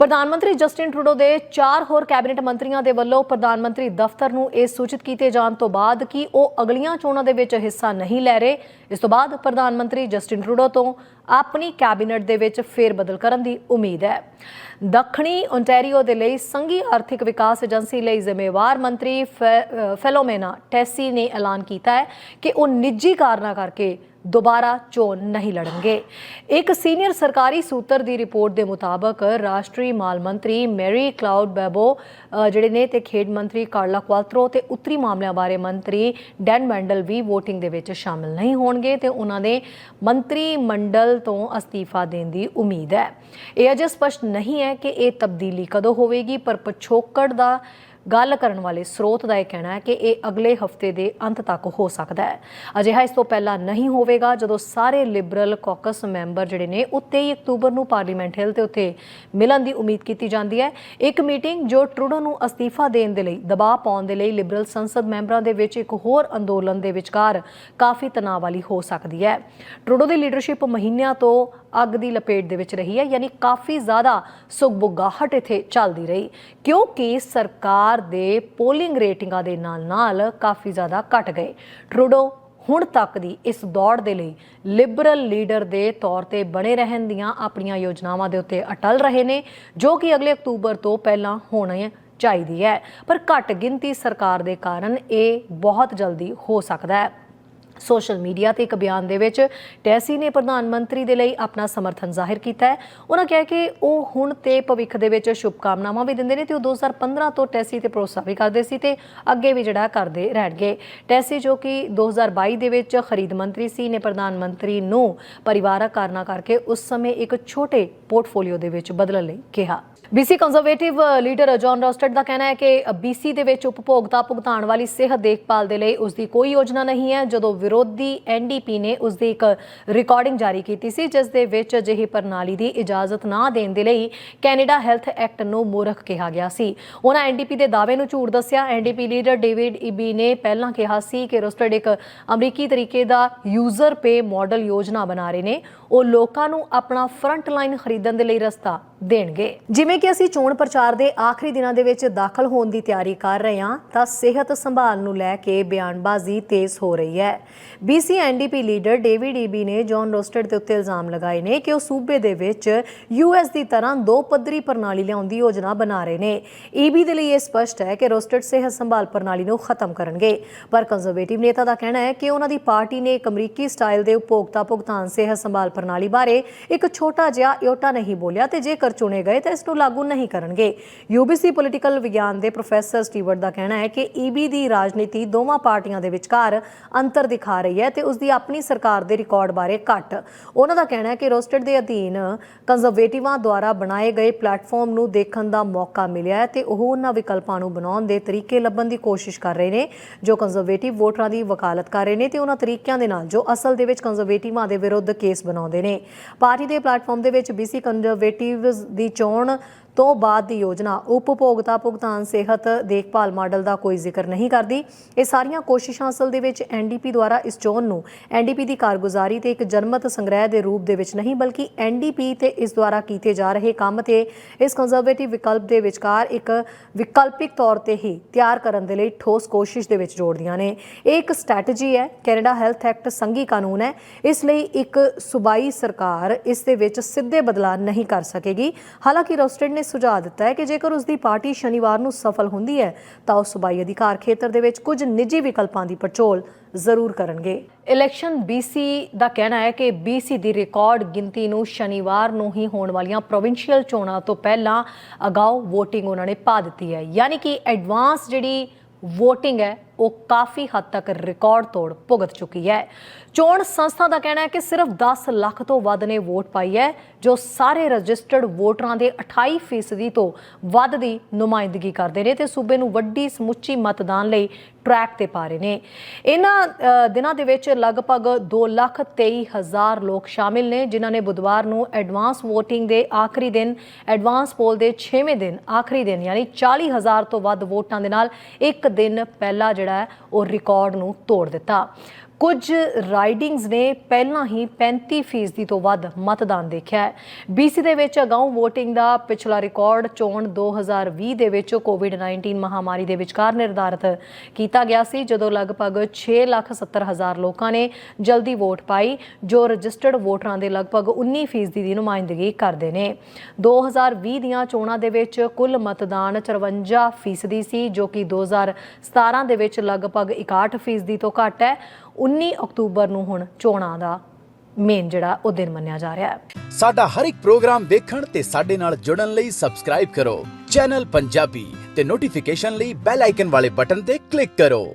ਪ੍ਰਧਾਨ ਮੰਤਰੀ Justin Trudeau ਦੇ ਚਾਰ ਹੋਰ ਕੈਬਨਿਟ ਮੰਤਰੀਆਂ ਦੇ ਵੱਲੋਂ ਪ੍ਰਧਾਨ ਮੰਤਰੀ ਦਫ਼ਤਰ ਨੂੰ ਇਹ ਸੂਚਿਤ ਕੀਤੇ ਜਾਣ ਤੋਂ ਬਾਅਦ ਕਿ ਉਹ ਅਗਲੀਆਂ ਚੋਣਾਂ ਦੇ ਵਿੱਚ ਹਿੱਸਾ ਨਹੀਂ ਲੈ ਰਹੇ। ਇਸ ਤੋਂ ਬਾਅਦ ਪ੍ਰਧਾਨ ਮੰਤਰੀ ਜਸਟਿਨ ਟਰੂਡੋ ਤੋਂ ਆਪਣੀ ਕੈਬਨਿਟ ਦੇ ਵਿੱਚ ਫੇਰਬਦਲ ਕਰਨ ਦੀ ਉਮੀਦ ਹੈ। ਦੱਖਣੀ ਓਨਟਾਰੀਓ ਦੇ ਲਈ ਸੰਘੀ ਆਰਥਿਕ ਵਿਕਾਸ ਏਜੰਸੀ ਲਈ ਜ਼ਿੰਮੇਵਾਰ ਮੰਤਰੀ ਫੈ- ਫੈਲੋਮੇਨਾ ਟੈਸੀ ਨੇ ਐਲਾਨ ਕੀਤਾ ਹੈ ਕਿ ਉਹ ਨਿੱਜੀ ਕਾਰਨਾਂ ਕਰਕੇ ਦੁਬਾਰਾ ਚੋਣ ਨਹੀਂ ਲੜਨਗੇ। ਇੱਕ ਸੀਨੀਅਰ ਸਰਕਾਰੀ ਸੂਤਰ ਦੀ ਰਿਪੋਰਟ ਦੇ ਮੁਤਾਬਕ ਰਾਸ਼ਟਰੀ ਮਾਲ ਮੰਤਰੀ ਮੈਰੀ ਕਲਾਉਡ ਬੈਬੋ ਜਿਹੜੇ ਨੇ ਤੇ ਖੇਡ ਮੰਤਰੀ ਕਾਰਲਾ ਕੁਆਲਟਰੋ ਤੇ ਉੱਤਰੀ ਮਾਮਲਿਆਂ ਬਾਰੇ ਮੰਤਰੀ ਡੈਨ ਮੈਂਡਲ ਵੀ VOTING ਦੇ ਵਿੱਚ ਸ਼ਾਮਿਲ ਨਹੀਂ ਹੋਣਗੇ ਤੇ ਉਹਨਾਂ ਦੇ ਮੰਤਰੀ ਮੰਡਲ ਤੋਂ ਅਸਤੀਫਾ ਦੇਣ ਦੀ ਉਮੀਦ ਹੈ। ਇਹ ਅਜੇ ਸਪਸ਼ਟ ਨਹੀਂ ਹੈ ਕਿ ਇਹ ਤਬਦੀਲੀ ਕਦੋਂ ਹੋਵੇਗੀ, ਪਰ ਪਿਛੋਕੜ ਦਾ ਗੱਲ ਕਰਨ ਵਾਲੇ ਸਰੋਤ ਦਾ ਇਹ ਕਹਿਣਾ ਹੈ ਕਿ ਇਹ ਅਗਲੇ ਹਫ਼ਤੇ ਦੇ ਅੰਤ ਤੱਕ ਹੋ ਸਕਦਾ ਹੈ। ਅਜਿਹਾ ਇਸ ਤੋਂ ਪਹਿਲਾਂ ਨਹੀਂ ਹੋਵੇਗਾ ਜਦੋਂ ਸਾਰੇ ਲਿਬਰਲ ਕਾਕਸ ਮੈਂਬਰ ਜਿਹੜੇ ਨੇ ਉਹ 23 ਅਕਤੂਬਰ ਨੂੰ ਪਾਰਲੀਮੈਂਟ ਹਿੱਲ ਤੇ ਉੱਥੇ ਮਿਲਣ ਦੀ ਉਮੀਦ ਕੀਤੀ ਜਾਂਦੀ ਹੈ। ਇੱਕ ਮੀਟਿੰਗ ਜੋ ਟਰੂਡੋ ਨੂੰ ਅਸਤੀਫਾ ਦੇਣ ਦੇ ਲਈ, ਦਬਾਅ ਪਾਉਣ ਦੇ ਲਈ ਲਿਬਰਲ ਸੰਸਦ ਮੈਂਬਰਾਂ ਦੇ ਵਿੱਚ ਇੱਕ ਹੋਰ ਅੰਦੋਲਨ ਦੇ ਵਿਚਕਾਰ ਕਾਫੀ ਤਣਾਅ ਵਾਲੀ ਹੋ ਸਕਦੀ ਹੈ। ਟਰੂਡੋ ਦੀ ਲੀਡਰਸ਼ਿਪ ਮਹੀਨਿਆਂ ਤੋਂ ਅੱਗ ਦੀ ਲਪੇਟ ਦੇ ਵਿੱਚ ਰਹੀ ਹੈ, ਯਾਨੀ ਕਾਫੀ ਜ਼ਿਆਦਾ ਸੁਗਬੁਗਾਹਟ ਇੱਥੇ ਚੱਲਦੀ ਰਹੀ, ਕਿਉਂਕਿ ਸਰਕਾਰ ਦੇ ਪੋਲਿੰਗ ਰੇਟਿੰਗਾਂ ਦੇ ਨਾਲ-ਨਾਲ ਕਾਫੀ ਜ਼ਿਆਦਾ ਘਟ ਗਏ। ਟਰੂਡੋ, ਹੁਣ ਤੱਕ ਦੀ ਇਸ ਦੌੜ ਦੇ ਲਈ ਲਿਬਰਲ ਲੀਡਰ ਦੇ ਤੌਰ ਤੇ ਬਣੇ ਰਹਿਣ ਦੀਆਂ ਆਪਣੀਆਂ ਯੋਜਨਾਵਾਂ ਦੇ ਉੱਤੇ ਅਟਲ ਰਹੇ ਨੇ, ਜੋ ਕਿ ਅਗਲੇ ਅਕਤੂਬਰ ਤੋਂ ਪਹਿਲਾਂ ਹੋਣੀ ਚਾਹੀਦੀ ਹੈ। ਪਰ ਘੱਟ ਗਿਣਤੀ ਸਰਕਾਰ ਦੇ ਕਾਰਨ ਇਹ ਬਹੁਤ ਜਲਦੀ ਹੋ ਸਕਦਾ ਹੈ। ਸੋਸ਼ਲ ਮੀਡੀਆ ਤੇ ਇੱਕ ਬਿਆਨ ਦੇ ਵਿੱਚ ਟੈਸੀ ਨੇ ਪ੍ਰਧਾਨ ਮੰਤਰੀ ਦੇ ਲਈ ਆਪਣਾ ਸਮਰਥਨ ਜ਼ਾਹਿਰ ਕੀਤਾ ਹੈ। ਉਹਨਾਂ ਕਿਹਾ ਕਿ ਉਹ ਹੁਣ ਤੇ ਭਵਿੱਖ ਦੇ ਵਿੱਚ ਸ਼ੁਭਕਾਮਨਾਵਾਂ ਵੀ ਦਿੰਦੇ ਨੇ ਤੇ ਉਹ 2015 ਤੋਂ ਟੈਸੀ ਤੇ ਭਰੋਸਾ ਵੀ ਕਰਦੇ ਸੀ ਤੇ ਅੱਗੇ ਵੀ ਜਿਹੜਾ ਕਰਦੇ ਰਹਿਣਗੇ। ਟੈਸੀ ਜੋ ਕਿ 2022 ਦੇ ਵਿੱਚ ਖਰੀਦ ਮੰਤਰੀ ਸੀ, ਨੇ ਪ੍ਰਧਾਨ ਮੰਤਰੀ ਨੂੰ ਪਰਿਵਾਰਕ ਕਾਰਨਾਂ ਕਰਕੇ ਉਸ ਸਮੇਂ ਇੱਕ ਛੋਟੇ ਪੋਰਟਫੋਲੀਓ ਦੇ ਵਿੱਚ ਬਦਲਣ ਲਈ ਕਿਹਾ। BC Conservative leader John Rustad ਦਾ ਕਹਿਣਾ ਹੈ ਕਿ uh, ਬੀਸੀ ਦੇ ਵਿੱਚ ਉਪਭੋਗਤਾ ਭੁਗਤਾਨ ਵਾਲੀ ਸਿਹਤ ਦੇਖਭਾਲ ਦੇ ਲਈ ਉਸ ਦੀ ਕੋਈ ਯੋਜਨਾ ਨਹੀਂ ਹੈ, ਜਦੋਂ ਵਿਰੋਧੀ ਐਨਡੀਪੀ ਨੇ ਉਸ ਦੀ ਇੱਕ ਰਿਕਾਰਡਿੰਗ ਜਾਰੀ ਕੀਤੀ ਸੀ, ਜਿਸ ਦੇ ਵਿੱਚ ਅਜਿਹੀ ਪ੍ਰਣਾਲੀ ਦੀ ਇਜਾਜ਼ਤ ਨਾ ਦੇਣ ਦੇ ਲਈ ਕੈਨੇਡਾ ਹੈਲਥ ਐਕਟ ਨੂੰ ਮੂਰਖ ਕਿਹਾ ਗਿਆ ਸੀ। ਉਹਨਾਂ ਐਨਡੀਪੀ ਦੇ ਦਾਅਵੇ ਨੂੰ ਝੂਠ ਦੱਸਿਆ। ਐਨਡੀਪੀ ਲੀਡਰ ਡੇਵਿਡ ਇਬੀ ਨੇ ਪਹਿਲਾਂ ਕਿਹਾ ਸੀ ਕਿ ਰੋਸਟਡ ਇੱਕ ਅਮਰੀਕੀ ਤਰੀਕੇ ਦਾ ਯੂਜ਼ਰ ਪੇ ਮਾਡਲ ਯੋਜਨਾ ਬਣਾ ਰਹੇ ਨੇ। ਉਹ ਲੋਕਾਂ ਨੂੰ ਆਪਣਾ ਫਰੰਟ ਲਾਈਨ ਖਰੀਦਣ ਦੇ ਲਈ ਰਸਤਾ ਦੇਣਗੇ। ਜਿਵੇਂ ਕਿ ਅਸੀਂ ਚੋਣ ਪ੍ਰਚਾਰ ਦੇ ਆਖਰੀ ਦਿਨਾਂ ਦੇ ਵਿੱਚ ਦਾਖਲ ਹੋਣ ਦੀ ਤਿਆਰੀ ਕਰ ਰਹੇ ਹਾਂ, ਤਾਂ ਸਿਹਤ ਸੰਭਾਲ ਨੂੰ ਲੈ ਕੇ ਬਿਆਨਬਾਜ਼ੀ ਤੇਜ਼ ਹੋ ਰਹੀ ਹੈ। ਬੀਸੀ ਲੀਡਰ ਡੇਵਿਡ ਈਬੀ ਨੇ ਜੌਨ ਰੋਸਟਡ ਦੇ ਉੱਤੇ ਇਲਜ਼ਾਮ ਲਗਾਏ ਨੇ ਕਿ ਉਹ ਸੂਬੇ ਦੇ ਵਿੱਚ ਯੂਐਸ ਦੀ ਤਰ੍ਹਾਂ ਦੋ ਪੱਧਰੀ ਪ੍ਰਣਾਲੀ ਲਿਆਉਣ ਦੀ ਯੋਜਨਾ ਬਣਾ ਰਹੇ ਨੇ। ਈਬੀ ਦੇ ਲਈ ਇਹ ਸਪਸ਼ਟ ਹੈ ਕਿ ਰੋਸਟਡ ਸਿਹਤ ਸੰਭਾਲ ਪ੍ਰਣਾਲੀ ਨੂੰ ਖਤਮ ਕਰਨਗੇ। ਪਰ ਕੰਜ਼ਰਵੇਟਿਵ ਨੇਤਾ ਦਾ ਕਹਿਣਾ ਹੈ ਕਿ ਉਹਨਾਂ ਦੀ ਪਾਰਟੀ ਨੇ ਇੱਕ ਅਮਰੀਕੀ ਸਟਾਈਲ ਦੇ ਉਪਭੋਗਤਾ ਭੁਗਤਾਨ ਸਿਹਤ ਸੰਭਾਲ ਪ੍ਰਣਾਲੀ ਬਾਰੇ ਇੱਕ ਛੋਟਾ ਜਿਹਾ ਇਓਟਾ ਨਹੀਂ ਬੋਲਿਆ ਤੇ ਜੇਕਰ ਚੁਣੇ ਗਏ ਤਾਂ ਇਸ ਨੂੰ ਲਾਗੂ ਨਹੀਂ ਕਰਨਗੇ। ਯੂਬੀਸੀ ਪੋਲੀਟੀਕਲ ਵਿਗਿਆਨ ਦੇ ਪ੍ਰੋਫੈਸਰ ਸਟੀਵਰਟ ਦਾ ਕਹਿਣਾ ਹੈ ਕਿ ਈਬੀ ਦੀ ਰਾਜਨੀਤੀ ਦੋਵਾਂ ਪਾਰਟੀਆਂ ਦੇ ਵਿਚਕਾਰ ਅੰਤਰ ਦਿਖਾ ਰਹੀ ਹੈ ਤੇ ਉਸ ਦੀ ਆਪਣੀ ਸਰਕਾਰ ਦੇ ਰਿਕਾਰਡ ਬਾਰੇ ਘੱਟ। ਉਹਨਾਂ ਦਾ ਕਹਿਣਾ ਹੈ ਕਿ ਰੋਸਟਡ ਦੇ ਅਧੀਨ ਕੰਜ਼ਰਵੇਟਿਵਾਂ ਦੁਆਰਾ ਬਣਾਏ ਗਏ ਪਲੇਟਫਾਰਮ ਨੂੰ ਦੇਖਣ ਦਾ ਮੌਕਾ ਮਿਲਿਆ ਹੈ ਤੇ ਉਹ ਉਹਨਾਂ ਵਿਕਲਪਾਂ ਨੂੰ ਬਣਾਉਣ ਦੇ ਤਰੀਕੇ ਲੱਭਣ ਦੀ ਕੋਸ਼ਿਸ਼ ਕਰ ਰਹੇ ਨੇ, ਜੋ ਕੰਜ਼ਰਵੇਟਿਵ ਵੋਟਰਾਂ ਦੀ ਵਕਾਲਤ ਕਰ ਰਹੇ ਨੇ ਤੇ ਉਹਨਾਂ ਤਰੀਕਿਆਂ ਦੇ ਨਾਲ, ਜੋ ਅਸਲ ਦੇ ਵਿੱਚ ਕੰਜ਼ਰਵੇਟਿਵਾਂ ਦੇ ਵਿਰੁੱਧ ਕੇਸ ਬਣਾਉਂਦੇ ਨੇ। ਪਾਰਟੀ ਦੇ ਪਲੇਟਫਾਰਮ ਦੇ ਵਿੱਚ ਬੀਸੀ ਕੰਜ਼ਰਵੇਟਿਵਸ ਦੀ ਚੋਣ ਤੋਂ ਬਾਅਦ ਦੀ ਯੋਜਨਾ ਉਪਭੋਗਤਾ ਭੁਗਤਾਨ ਸਿਹਤ ਦੇਖਭਾਲ ਮਾਡਲ ਦਾ ਕੋਈ ਜ਼ਿਕਰ ਨਹੀਂ ਕਰਦੀ। ਇਹ ਸਾਰੀਆਂ ਕੋਸ਼ਿਸ਼ਾਂ ਅਸਲ ਦੇ ਵਿੱਚ ਐਨਡੀਪੀ ਦੁਆਰਾ ਇਸ ਚੋਣ ਨੂੰ ਐਨਡੀਪੀ ਦੀ ਕਾਰਗੁਜ਼ਾਰੀ ਤੇ ਇੱਕ ਜਨਮਤ ਸੰਗ੍ਰਹਿ ਦੇ ਰੂਪ ਦੇ ਵਿੱਚ ਨਹੀਂ, ਬਲਕਿ ਐਨਡੀਪੀ ਤੇ ਇਸ ਦੁਆਰਾ ਕੀਤੇ ਜਾ ਰਹੇ ਕੰਮ ਤੇ ਇਸ ਕੰਜ਼ਰਵੇਟਿਵ ਵਿਕਲਪ ਦੇ ਵਿਚਕਾਰ ਇੱਕ ਵਿਕਲਪਿਕ ਤੌਰ ਤੇ ਹੀ ਤਿਆਰ ਕਰਨ ਦੇ ਲਈ ਠੋਸ ਕੋਸ਼ਿਸ਼ ਦੇ ਵਿੱਚ ਜੋੜਦੀਆਂ ਨੇ। ਇਹ ਇੱਕ ਸਟ੍ਰੈਟਜੀ ਹੈ, ਕੈਨੇਡਾ ਹੈਲਥ ਐਕਟ ਸੰਘੀ ਕਾਨੂੰਨ ਹੈ। ਇਸ ਲਈ ਇੱਕ ਸੂਬਾਈ ਸਰਕਾਰ ਇਸ ਦੇ ਵਿੱਚ ਸਿੱਧੇ ਬਦਲਾਅ ਨਹੀਂ ਕਰ ਸਕੇਗੀ। ਹਾਲਾਂਕਿ ਰੋਸਟਡ ਨੇ ਸੁਝਾਅ ਦਿੱਤਾ ਹੈ ਕਿ ਜੇਕਰ ਉਸ ਦੀ ਪਾਰਟੀ ਸ਼ਨੀਵਾਰ ਨੂੰ ਸਫਲ ਹੁੰਦੀ ਹੈ, ਤਾਂ ਉਹ ਸੂਬਾਈ ਅਧਿਕਾਰ ਖੇਤਰ ਦੇ ਵਿੱਚ ਕੁਝ ਨਿੱਜੀ ਵਿਕਲਪਾਂ ਦੀ ਪੜਚੋਲ ਜ਼ਰੂਰ ਕਰਨਗੇ। ਇਲੈਕਸ਼ਨ BC ਦਾ ਕਹਿਣਾ ਹੈ ਕਿ BC ਦੀ ਰਿਕਾਰਡ ਗਿਣਤੀ ਨੂੰ ਸ਼ਨੀਵਾਰ ਨੂੰ ਹੀ ਹੋਣ ਵਾਲੀਆਂ ਪ੍ਰੋਵਿੰਸ਼ੀਅਲ ਚੋਣਾਂ ਤੋਂ ਪਹਿਲਾਂ ਅਗਾਊ VOTING ਉਹਨਾਂ ਨੇ ਪਾ ਦਿੱਤੀ ਹੈ। ਯਾਨੀ ਕਿ ਐਡਵਾਂਸ ਜਿਹੜੀ VOTING ਹੈ ਉਹ ਕਾਫੀ ਹੱਦ ਤੱਕ ਰਿਕਾਰਡ ਤੋੜ ਭੁਗਤ ਚੁੱਕੀ ਹੈ। ਚੋਣ ਸੰਸਥਾ ਦਾ ਕਹਿਣਾ ਹੈ ਕਿ ਸਿਰਫ 10 ਲੱਖ ਤੋਂ ਵੱਧ ਨੇ ਵੋਟ ਪਾਈ ਹੈ, ਜੋ ਸਾਰੇ ਰਜਿਸਟਰਡ ਵੋਟਰਾਂ ਦੇ 28% ਤੋਂ ਵੱਧ ਦੀ ਨੁਮਾਇੰਦਗੀ ਕਰਦੇ ਨੇ ਤੇ ਸੂਬੇ ਨੂੰ ਵੱਡੀ ਸਮੁੱਚੀ ਮਤਦਾਨ ਲਈ ਟਰੈਕ ਤੇ ਪਾ ਰਹੇ ਨੇ। ਇਹਨਾਂ ਦਿਨਾਂ ਦੇ ਵਿੱਚ ਲਗਭਗ 2 ਲੱਖ 23 ਹਜ਼ਾਰ ਲੋਕ ਸ਼ਾਮਿਲ ਨੇ, ਜਿਨ੍ਹਾਂ ਨੇ ਬੁੱਧਵਾਰ ਨੂੰ ਐਡਵਾਂਸ VOTING ਦੇ ਆਖਰੀ ਦਿਨ, ਐਡਵਾਂਸ ਪੋਲ ਦੇ 6ਵੇਂ ਦਿਨ, ਆਖਰੀ ਦਿਨ, ਯਾਨੀ 40 ਹਜ਼ਾਰ ਤੋਂ ਵੱਧ ਵੋਟਾਂ ਦੇ ਨਾਲ ਇੱਕ ਦਿਨ ਪਹਿਲਾਂ ਜਿਹੜਾ ਹੈ ਉਹ ਰਿਕਾਰਡ ਨੂੰ ਤੋੜ ਦਿੱਤਾ। ਕੁਝ ਰਾਈਡਿੰਗਸ ਨੇ ਪਹਿਲਾਂ ਹੀ 35% ਫੀਸਦੀ ਤੋਂ ਵੱਧ ਮਤਦਾਨ ਦੇਖਿਆ ਹੈ। ਬੀਸੀ ਦੇ ਵਿੱਚ ਅਗਾਊਂ VOTING ਦਾ ਪਿਛਲਾ ਰਿਕਾਰਡ ਚੋਣ 2020 ਦੇ ਵਿੱਚ ਕੋਵਿਡ-19 ਮਹਾਮਾਰੀ ਦੇ ਵਿਚਕਾਰ ਨਿਰਧਾਰਿਤ ਕੀਤਾ ਗਿਆ ਸੀ ਜਦੋਂ ਲਗਭਗ 6,70,000 ਲੋਕਾਂ ਨੇ ਜਲਦੀ ਵੋਟ ਪਾਈ ਜੋ ਰਜਿਸਟਰਡ ਵੋਟਰਾਂ ਦੇ ਲਗਭਗ 19% ਫੀਸਦੀ ਦੀ ਨੁਮਾਇੰਦਗੀ ਕਰਦੇ ਨੇ। 2020 ਦੀਆਂ ਚੋਣਾਂ ਦੇ ਵਿੱਚ ਕੁੱਲ ਮਤਦਾਨ 54% ਫੀਸਦੀ ਸੀ ਜੋ ਕਿ 2017 ਦੇ ਵਿੱਚ ਲਗਭਗ 61% ਫੀਸਦੀ ਤੋਂ ਘੱਟ ਹੈ। 19 ਅਕਤੂਬਰ ਨੂੰ ਹੁਣ ਚੋਣਾਂ ਦਾ ਮੇਨ ਜਿਹੜਾ ਉਹ ਦਿਨ ਮੰਨਿਆ ਜਾ ਰਿਹਾ ਹੈ। ਸਾਡਾ ਹਰ ਇੱਕ ਪ੍ਰੋਗਰਾਮ ਦੇਖਣ ਤੇ ਸਾਡੇ ਨਾਲ ਜੁੜਨ ਲਈ ਸਬਸਕ੍ਰਾਈਬ ਕਰੋ। ਚੈਨਲ ਪੰਜਾਬੀ ਤੇ ਨੋਟੀਫਿਕੇਸ਼ਨ ਲਈ ਬੈਲ ਆਈਕਨ ਵਾਲੇ ਬਟਨ ਤੇ ਕਲਿੱਕ ਕਰੋ।